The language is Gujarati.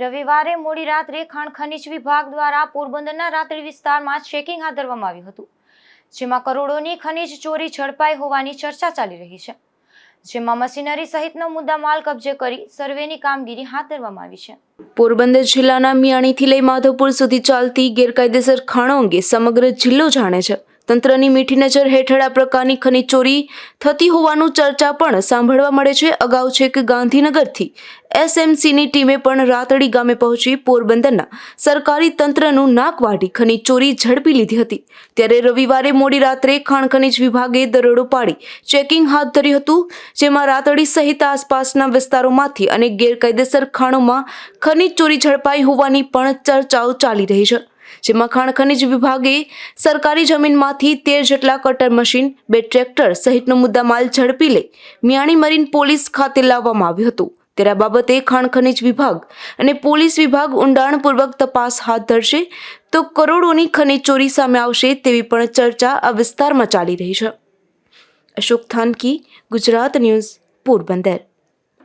રવિવારે મોડી રાત્રે ખાણ ખનીજ વિભાગ દ્વારા પોરબંદરના રાત્રિ વિસ્તારમાં ચેકિંગ હાથ ધરવામાં આવ્યું હતું, જેમાં કરોડોની ખનીજ ચોરી ઝડપાઈ હોવાની ચર્ચા ચાલી રહી છે. જેમાં મશીનરી સહિતનો મુદ્દામાલ કબજે કરી સર્વેની કામગીરી હાથ ધરવામાં આવી છે. પોરબંદર જિલ્લાના મિયાણીથી લઈ માધવપુર સુધી ચાલતી ગેરકાયદેસર ખાણો અંગે સમગ્ર જિલ્લો જાણે છે. તંત્રની મીઠી નજર હેઠળ આ પ્રકારની ખનીજ ચોરી થતી હોવાનું ચર્ચા પણ સાંભળવા મળે છે. અગાઉ છેક ગાંધીનગરથી એસએમસીની ટીમે પણ રાતડી ગામે પહોંચી પોરબંદરના સરકારી તંત્રનું નાક વાઢી ખનીજ ચોરી ઝડપી લીધી હતી. ત્યારે રવિવારે મોડી રાત્રે ખાણ ખનીજ વિભાગે દરોડો પાડી ચેકિંગ હાથ ધર્યું હતું, જેમાં રાતડી સહિત આસપાસના વિસ્તારોમાંથી અને ગેરકાયદેસર ખાણોમાં ખનીજ ચોરી ઝડપાઈ હોવાની પણ ચર્ચાઓ ચાલી રહી છે. જેમાં ખાણ ખનિજ વિભાગે સરકારી જમીનમાંથી તેર જેટલા કટર મશીન, બે ટ્રેક્ટર સહિતનો મુદ્દામાલ ઝડપી લઈ મિયાણી મરીન પોલીસ ખાતે લાવવામાં આવ્યું હતું. ત્યારે બાબતે ખાણ ખનિજ વિભાગ અને પોલીસ વિભાગ ઊંડાણપૂર્વક તપાસ હાથ ધરશે તો કરોડોની ખનીજ ચોરી સામે આવશે તેવી પણ ચર્ચા આ વિસ્તારમાં ચાલી રહી છે. અશોક થાનકી, ગુજરાત ન્યૂઝ, પોરબંદર.